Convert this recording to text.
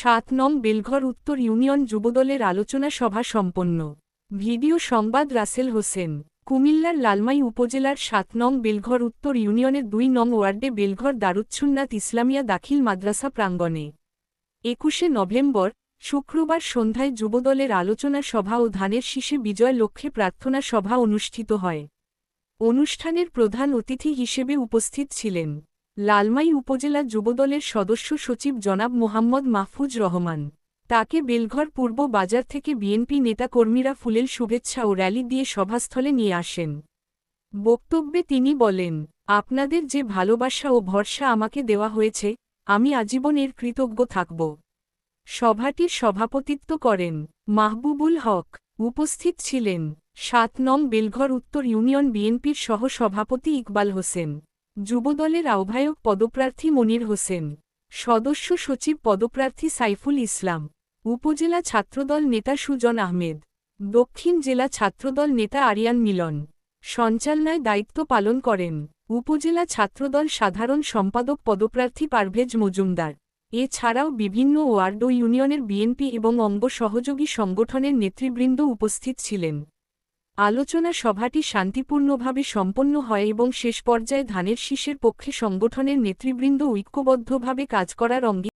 সাত নং বেলঘর উত্তর ইউনিয়ন যুবদলের আলোচনা সভা সম্পন্ন। ভিডিও সংবাদ রাসেল হোসেন। কুমিল্লার লালমাই উপজেলার সাত নং বেলঘর উত্তর ইউনিয়নের দুই নং ওয়ার্ডে বেলঘর দারুচ্ছুন্নাত ইসলামিয়া দাখিল মাদ্রাসা প্রাঙ্গণে। একুশে নভেম্বর, শুক্রবার সন্ধ্যায় যুবদলের আলোচনা সভা ও ধানের শীষে বিজয় লক্ষ্যে প্রার্থনা সভা অনুষ্ঠিত হয়। অনুষ্ঠানের প্রধান অতিথি হিসেবে উপস্থিত ছিলেন লালমাই উপজেলা যুবদলের সদস্য সচিব জনাব মোহাম্মদ মাহফুজ রহমান। তাকে বেলঘর পূর্ব বাজার থেকে বিএনপি নেতাকর্মীরা ফুলেল শুভেচ্ছা ও র্যালি দিয়ে সভাস্থলে নিয়ে আসেন। বক্তব্যে তিনি বলেন, আপনাদের যে ভালোবাসা ও ভরসা আমাকে দেওয়া হয়েছে, আমি আজীবন এর কৃতজ্ঞ থাকব। সভাটির সভাপতিত্ব করেন মাহবুবুল হক। উপস্থিত ছিলেন সাত নং বেলঘর উত্তর ইউনিয়ন বিএনপির সহ সভাপতি ইকবাল হোসেন। যুবদলের আহ্বায়ক পদপ্রার্থী মনির হোসেন, সদস্য সচিব পদপ্রার্থী সাইফুল ইসলাম, উপজেলা ছাত্রদল নেতা সুজন আহমেদ, দক্ষিণ জেলা ছাত্রদল নেতা আরিয়ান মিলন, সঞ্চালনায় দায়িত্ব পালন করেন উপজেলা ছাত্রদল সাধারণ সম্পাদক পদপ্রার্থী পারভেজ মজুমদার। এছাড়াও বিভিন্ন ওয়ার্ড ইউনিয়নের বিএনপি এবং অঙ্গ সহযোগী সংগঠনের নেতৃবৃন্দ উপস্থিত ছিলেন। আলোচনা সভাটি শান্তিপূর্ণভাবে সম্পন্ন হয় এবং শেষ পর্যায়ে ধানের শীষের পক্ষে সংগঠনের নেতৃবৃন্দ ঐক্যবদ্ধভাবে কাজ করার অঙ্গী